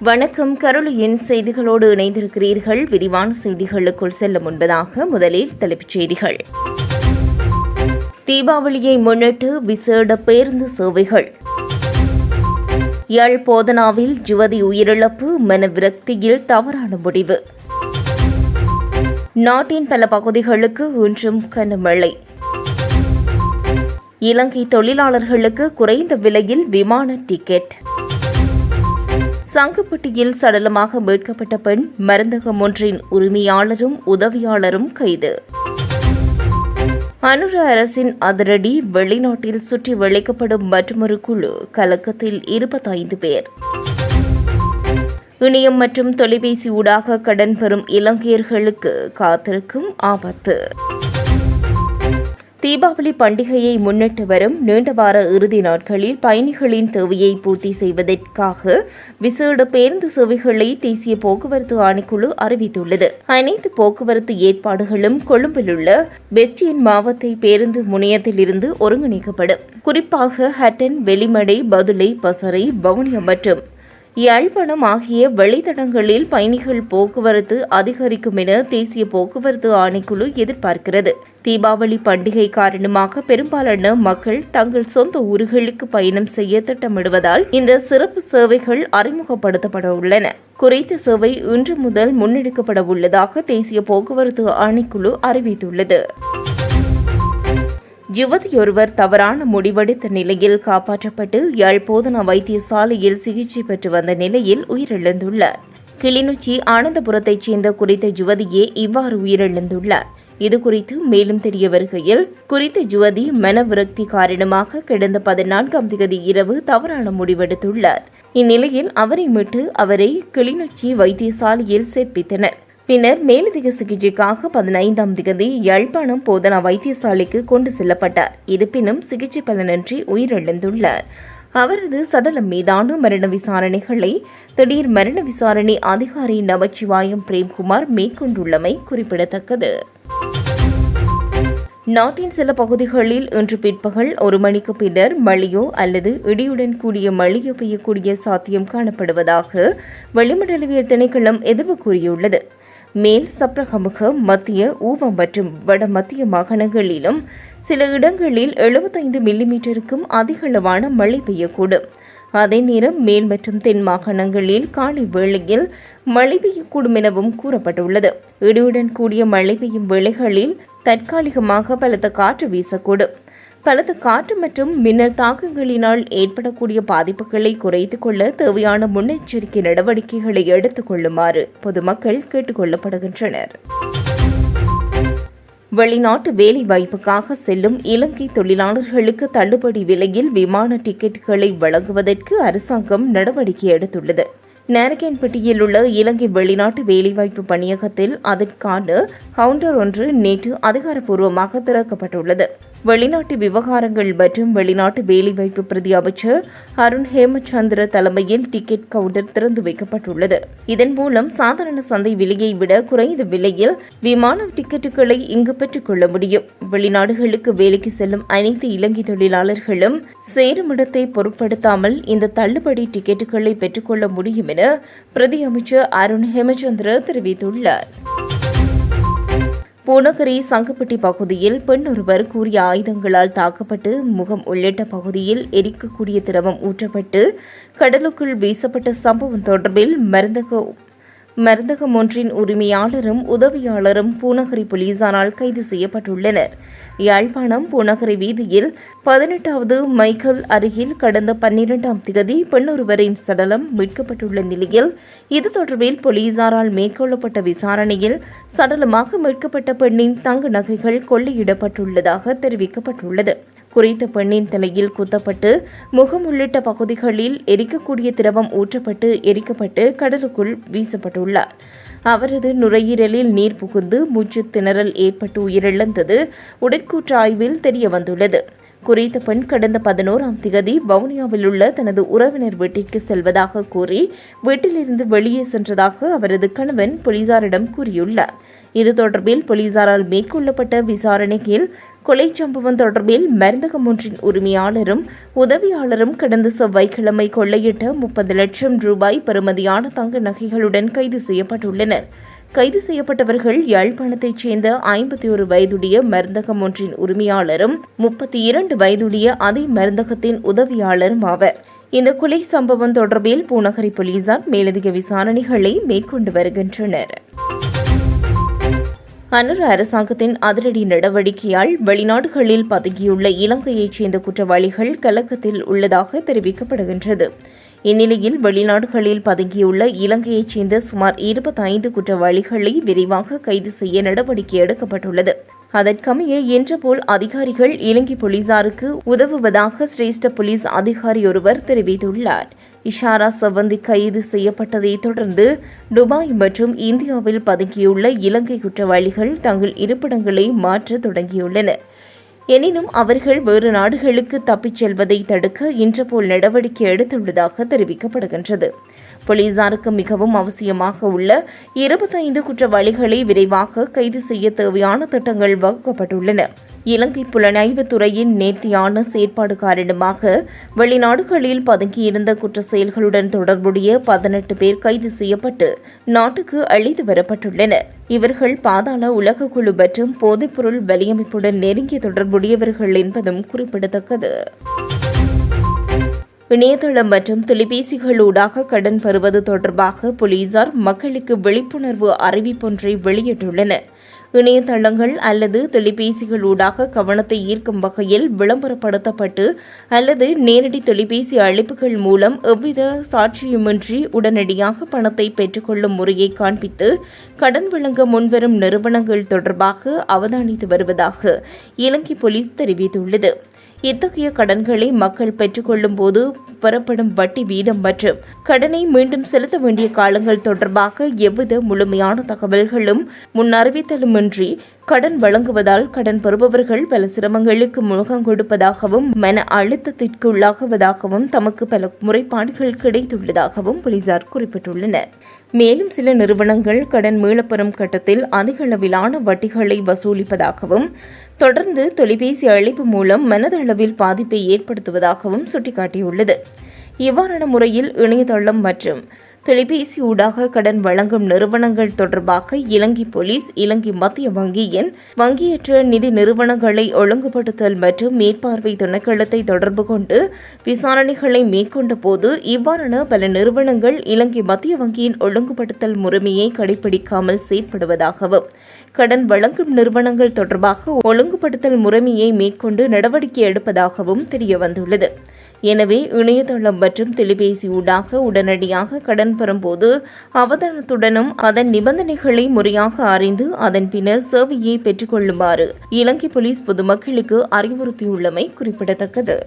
வணக்கம். கருளியின் செய்திகளோடு இணைந்திருக்கிறீர்கள். விரிவான செய்திகளுக்குள் செல்ல முன்பதாக முதலில் தலைப்புச் செய்திகள். தீபாவளியை முன்னிட்டு விசேட பேருந்து சேவைகள். யாழ் போதனாவில் ஜுவதி உயிரிழப்பு மன விரக்தியில் தவறான முடிவு. நாட்டின் பல பகுதிகளுக்கு இன்றும் கனமழை. இலங்கை தொழிலாளர்களுக்கு குறைந்த விலையில் விமான டிக்கெட். சங்குப்பட்டியில் சடலமாக மீட்கப்பட்ட பெண் மருந்தகம் ஒன்றின் உரிமையாளரும் உதவியாளரும் கைது. அனுர அரசின் அதிரடி வெளிநாட்டில் சுற்றி வளைக்கப்படும் மற்றொரு குழு கலக்கத்தில் இருபத்தைந்து பேர். இணையம் மற்றும் தொலைபேசி ஊடாக கடன் பெறும் இலங்கையர்களுக்கு காத்திருக்கும் ஆபத்து. தீபாவளி பண்டிகையை முன்னிட்டு வரும் நீண்ட வார இறுதி நாட்களில் பயணிகளின் தேவையை பூர்த்தி செய்வதற்காக விசேட பேருந்து சேவைகளை தேசிய போக்குவரத்து ஆணைக்குழு அறிவித்துள்ளது. அனைத்து போக்குவரத்து ஏற்பாடுகளும் கொழும்பில் உள்ள பெஸ்டியன் மாவத்தை பேருந்து முனையத்திலிருந்து ஒருங்கிணைக்கப்படும். குறிப்பாக ஹட்டன் வெளிமடை பதுளை பசறை வவுனியா மற்றும் யாழ்ப்பாணம் ஆகிய வழித்தடங்களில் பயணிகள் போக்குவரத்து அதிகரிக்கும் என தேசிய போக்குவரத்து ஆணைக்குழு எதிர்பார்க்கிறது. தீபாவளி பண்டிகை காரணமாக பெரும்பாலான மக்கள் தங்கள் சொந்த ஊர்களுக்கு பயணம் செய்ய திட்டமிடுவதால் இந்த சிறப்பு சேவைகள் அறிமுகப்படுத்தப்பட உள்ளன குறித்த சேவை இன்று முதல் முன்னெடுக்கப்பட உள்ளதாக தேசிய போக்குவரத்து ஆணைக்குழு அறிவித்துள்ளது. யுவதியொருவர் தவறான முடிவெடுத்த நிலையில் காப்பாற்றப்பட்டு யாழ் போதனா வைத்தியசாலையில் சிகிச்சை பெற்று வந்த நிலையில் உயிரிழந்துள்ளார். கிளிநொச்சி ஆனந்தபுரத்தைச் சேர்ந்த குறித்த யுவதியே இவ்வாறு உயிரிழந்துள்ளார். இதுகுறித்து மேலும் தெரிய வருகையில் குறித்த யுவதி மனவிரக்தி காரணமாக கடந்த பதினான்காம் தேதி இரவு தவறான முடிவெடுத்துள்ளார். இந்நிலையில் அவரை மீட்டு அவரை கிளிநொச்சி வைத்தியசாலையில் சேர்ப்பித்தனர். பின்னர் மேலதிக சிகிச்சைக்காக பதினைந்தாம் தேதி யாழ்ப்பாணம் போதனா வைத்தியசாலைக்கு கொண்டு செல்லப்பட்டார். இருப்பினும் சிகிச்சை பலனின்றி உயிரிழந்துள்ளார். அவரது சடலம் மீதான மரண விசாரணைகளை திடீர் மரண விசாரணை அதிகாரி நமச்சிவாயம் பிரேம்குமார் மேற்கொண்டுள்ளமை குறிப்பிடத்தக்கது. நாட்டின் சில பகுதிகளில் இன்று பிற்பகல் ஒரு மணிக்கு பின்னர் மழையோ அல்லது இடியுடன் கூடிய மழையோ பெய்யக்கூடிய சாத்தியம் காணப்படுவதாக வளிமண்டலவியல் திணைக்களம் எதிர்வு கூறியுள்ளது. மேல் சப்ரகமுக மத்திய ஊவம் மற்றும் வட மத்திய மாகாணங்களிலும் சில இடங்களில் எழுபத்தைந்து மில்லிமீட்டருக்கும் அதிகளவான மழை பெய்யக்கூடும். அதே நேரம் மேல் மற்றும் தென் மாகாணங்களில் காலை வேளையில் மழை பெய்யக்கூடும் எனவும் கூறப்பட்டுள்ளது. இடியுடன் கூடிய மழை பெய்யும் வேளைகளில் தற்காலிகமாக பலத்த காற்று வீசக்கூடும். பலத்த காற்று மற்றும் மின்னல் தாக்கங்களினால் ஏற்படக்கூடிய பாதிப்புகளை குறைத்துக் கொள்ள தேவையான முன்னெச்சரிக்கை நடவடிக்கைகளை எடுத்துக் கொள்ளுமாறு பொதுமக்கள் கேட்டுக் கொள்ளப்படுகின்றனர். வெளிநாட்டு வேலைவாய்ப்புக்காக செல்லும் இலங்கை தொழிலாளர்களுக்கு தள்ளுபடி விலையில் விமான டிக்கெட்டுகளை வழங்குவதற்கு அரசாங்கம் நடவடிக்கை எடுத்துள்ளது. நாரகன்பட்டியில் உள்ள இலங்கை வெளிநாட்டு வேலைவாய்ப்பு பணியகத்தில் அதற்கான கவுண்டர் ஒன்று நேற்று அதிகாரப்பூர்வமாக திறக்கப்பட்டுள்ளது. வெளிநாட்டு விவகாரங்கள் மற்றும் வெளிநாட்டு வேலைவாய்ப்பு பிரதி அமைச்சர் அருண் ஹேமச்சந்திர தலைமையில் டிக்கெட் கவுண்டர் திறந்து வைக்கப்பட்டுள்ளது. இதன் மூலம் சாதாரண சந்தை விலையை விட குறைந்த விலையில் விமான டிக்கெட்டுகளை இங்கு பெற்றுக்கொள்ள முடியும். வெளிநாடுகளுக்கு வேலைக்கு செல்லும் அனைத்து இலங்கை தொழிலாளர்களும் சேருமிடத்தை பொருட்படுத்தாமல் இந்த தள்ளுபடி டிக்கெட்டுகளை பெற்றுக்கொள்ள முடியும் என பிரதி அமைச்சர் அருண் ஹேமச்சந்திர தெரிவித்துள்ளார். பூநகரி சங்குப்பட்டி பகுதியில் பெண் ஒருவர் கூறிய ஆயுதங்களால் தாக்கப்பட்டு முகம் உள்ளிட்ட பகுதியில் எரிக்கக்கூடிய திரவம் ஊற்றப்பட்டு கடலுக்குள் வீசப்பட்ட சம்பவம் தொடர்பில் மருந்தக மருந்தகம் ஒன்றின் உரிமையாளரும் உதவியாளரும் பூநகரி போலீசாரால் கைது செய்யப்பட்டுள்ளனர். யாழ்ப்பாணம் பூநகரி வீதியில் பதினெட்டாவது மைக்கேல் அருகில் கடந்த பன்னிரெண்டாம் திகதி பெண்ணொருவரின் சடலம் மீட்கப்பட்டுள்ள நிலையில் இது தொடர்பில் போலீசாரால் மேற்கொள்ளப்பட்ட விசாரணையில் சடலமாக மீட்கப்பட்ட பெண்ணின் தங்க நகைகள் கொள்ளையிடப்பட்டுள்ளதாக தெரிவிக்கப்பட்டுள்ளது. குறித்த பெண்ணின் தலையில் குத்தப்பட்டு முகம் உள்ளிட்ட பகுதிகளில் எரிக்கக்கூடிய திரவம் ஊற்றப்பட்டு எரிக்கப்பட்டு கடலுக்குள் வீசப்பட்டுள்ளார். அவரது நுரையீரலில் நீர் புகுந்து மூச்சு திணறல் ஏற்பட்டு உயிரிழந்தது உடற்கூற்று ஆய்வில் தெரியவந்துள்ளது. குறித்த பெண் கடந்த பதினோராம் திகதி வவுனியாவில் உள்ள தனது உறவினர் வீட்டிற்கு செல்வதாக கூறி வீட்டிலிருந்து வெளியே சென்றதாக அவரது கணவன் போலீசாரிடம் கூறியுள்ளார். இது தொடர்பில் போலீசாரால் மேற்கொள்ளப்பட்ட விசாரணையில் கொலை சம்பவம் தொடர்பில் மருந்தகம் ஒன்றின் உரிமையாளரும் உதவியாளரும் கடந்த செவ்வாய்க்கிழமை கொள்ளையிட்ட முப்பது லட்சம் ரூபாய் பெறுமதியான தங்க நகைகளுடன் கைது செய்யப்பட்டுள்ளனர். கைது செய்யப்பட்டவர்கள் யாழ்ப்பாணத்தைச் சேர்ந்த ஐம்பத்தி ஒரு வயதுடைய மருந்தகம் ஒன்றின் உரிமையாளரும் முப்பத்தி இரண்டு வயதுடைய அதே மருந்தகத்தின் உதவியாளரும் ஆவர். இந்த கொலை சம்பவம் தொடர்பில் பூநகரி போலீசார் மேலதிக விசாரணைகளை மேற்கொண்டு வருகின்றனர். அனுர் அரசாங்கத்தின் அதிரடி நடவடிக்கையால் வெளிநாடுகளில் பதுங்கியுள்ள இலங்கையைச் சேர்ந்த குற்றவாளிகள் கலக்கத்தில் உள்ளதாக தெரிவிக்கப்படுகின்றது. இந்நிலையில் வெளிநாடுகளில் பதுங்கியுள்ள இலங்கையைச் சேர்ந்த சுமார் இருபத்தைந்து குற்றவாளிகளை விரைவாக கைது செய்ய நடவடிக்கை எடுக்கப்பட்டுள்ளது. அதற்கமைய இன்றபோல் அதிகாரிகள் இலங்கை போலீசாருக்கு உதவுவதாக சிரேஷ்ட போலீஸ் அதிகாரி ஒருவர் தெரிவித்துள்ளார். இஷாரா சவந்தி கைது செய்யப்பட்டதை தொடர்ந்து துபாய் மற்றும் இந்தியாவில் பதுங்கியுள்ள இலங்கை குற்றவாளிகள் தங்கள் இருப்பிடங்களை மாற்ற தொடங்கியுள்ளனர். எனினும் அவர்கள் வேறு நாடுகளுக்கு தப்பிச் செல்வதை தடுக்க இன்றபோல் நடவடிக்கை எடுத்துள்ளதாக தெரிவிக்கப்படுகின்றது. போலீசாருக்கு மிகவும் அவசியமாக உள்ள இருபத்தைந்து குற்றவாளிகளை விரைவாக கைது செய்ய தேவையான திட்டங்கள் வகுக்கப்பட்டுள்ளன. இலங்கை புலனாய்வுத்துறையின் நேர்த்தியான செயற்பாடு காரணமாக வெளிநாடுகளில் பதுங்கியிருந்த குற்ற செயல்களுடன் தொடர்புடைய பதினெட்டு பேர் கைது செய்யப்பட்டு நாட்டுக்கு அழைத்து வரப்பட்டுள்ளனர். இவர்கள் பாதாள உலக குழு மற்றும் போதைப்பொருள் வலியமைப்புடன் நெருங்கிய தொடர்புடையவர்கள் என்பதும் குறிப்பிடத்தக்கது. இணையதளம் மற்றும் தொலைபேசிகளூடாக கடன் பெறுவது தொடர்பாக போலீசார் மக்களுக்கு விழிப்புணர்வு அறிவிப்பொன்றை வெளியிட்டுள்ளனர். இணையதளங்கள் அல்லது தொலைபேசிகளூடாக கவனத்தை ஈர்க்கும் வகையில் விளம்பரப்படுத்தப்பட்டு அல்லது நேரடி தொலைபேசி அழைப்புகள் மூலம் எவ்வித சாட்சியுமின்றி உடனடியாக பணத்தை பெற்றுக்கொள்ளும் முறையை காண்பித்து கடன் வழங்க முன்வரும் நிறுவனங்கள் தொடர்பாக அவதானித்து வருவதாக இலங்கை போலீஸ் தெரிவித்துள்ளது. இத்தகைய கடன்களை மக்கள் பெற்றுக்கொள்ளும் போது பெறப்படும் வட்டி வீதம் மற்றும் கடனை மீண்டும் செலுத்த வேண்டிய காலங்கள் தொடர்பாக எவ்வித முழுமையான தகவல்களும் முன் அறிவித்தலுமின்றி கடன் வழங்குவதால் கடன் பெறுபவர்கள் பல சிரமங்களுக்கு முகம் கொடுப்பதாகவும் மன அழுத்தத்திற்கு உள்ளாகுவதாகவும் தமக்கு பல முறைப்பாடுகள் கிடைத்துள்ளதாகவும் போலீசார் குறிப்பிட்டுள்ளனர். மேலும் சில நிறுவனங்கள் கடன் மீளப்பெறும் கட்டத்தில் அதிக அளவிலான வட்டிகளை வசூலிப்பதாகவும் தொடர்ந்து தொலைபேசி அழைப்பு மூலம் மனதளவில் பாதிப்பை ஏற்படுத்துவதாகவும் சுட்டிக்காட்டியுள்ளது. இவ்வாறான முறையில் இணையதளம் மற்றும் தொலைபேசி ஊடாக கடன் வழங்கும் நிறுவனங்கள் தொடர்பாக இலங்கை போலீஸ் இலங்கை மத்திய வங்கியின் வங்கியற்ற நிதி நிறுவனங்களை ஒழுங்குபடுத்தல் மற்றும் மேற்பார்வை திணைக்களத்தை தொடர்பு கொண்டு விசாரணைகளை மேற்கொண்ட போது இவ்வாறான பல நிறுவனங்கள் இலங்கை மத்திய வங்கியின் ஒழுங்குபடுத்தல் முறைமையை கடைபிடிக்காமல் செயற்படுவதாகவும் கடன் வழங்கும் நிறுவனங்கள் தொடர்பாக ஒழுங்குபடுத்தல் முறைமையை மேற்கொண்டு நடவடிக்கை எடுப்பதாகவும் தெரியவந்துள்ளது. எனவே இணையதளம் மற்றும் தொலைபேசி ஊடாக உடனடியாக கடன் பெறும்போது அவதானத்துடனும் அதன் நிபந்தனைகளை முறையாக அறிந்து அதன் பின்னர் சேவையை பெற்றுக்கொள்ளுமாறு இலங்கை போலீஸ் பொதுமக்களுக்கு அறிவுறுத்தியுள்ளமை குறிப்பிடத்தக்கது.